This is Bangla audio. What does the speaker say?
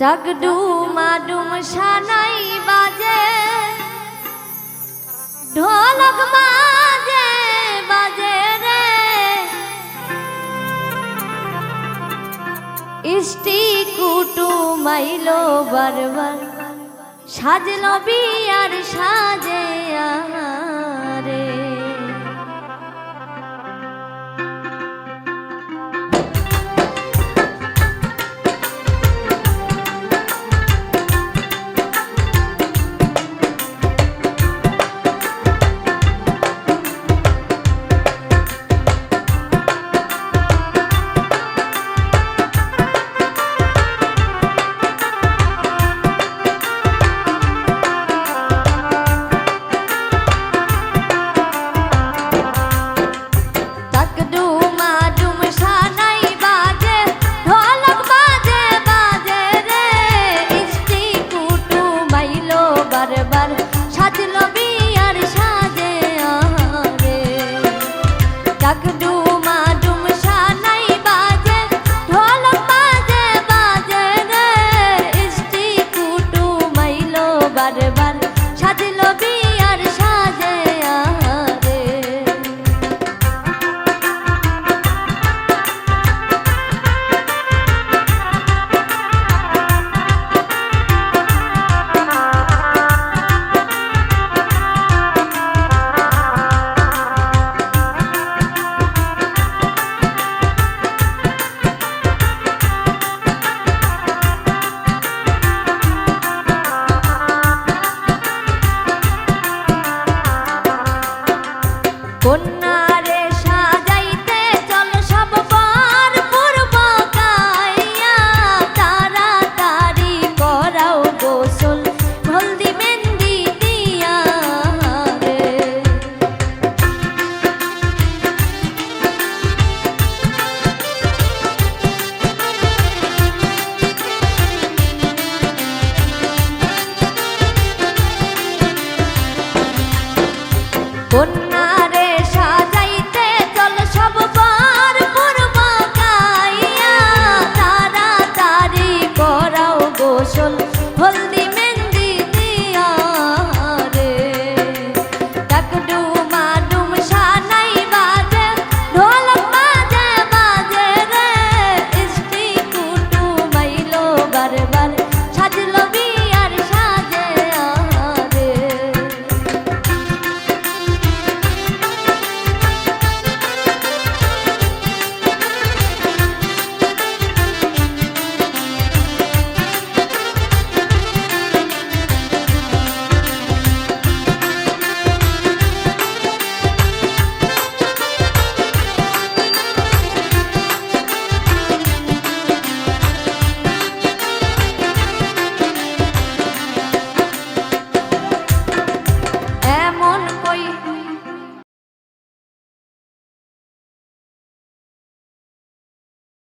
টাকডুম ডুম সানাই বাজে, ঢোলক বাজে বাজে রে। ইষ্টি কুটু মাইলো বারবার, সাজলো বিয়ার সাজে আ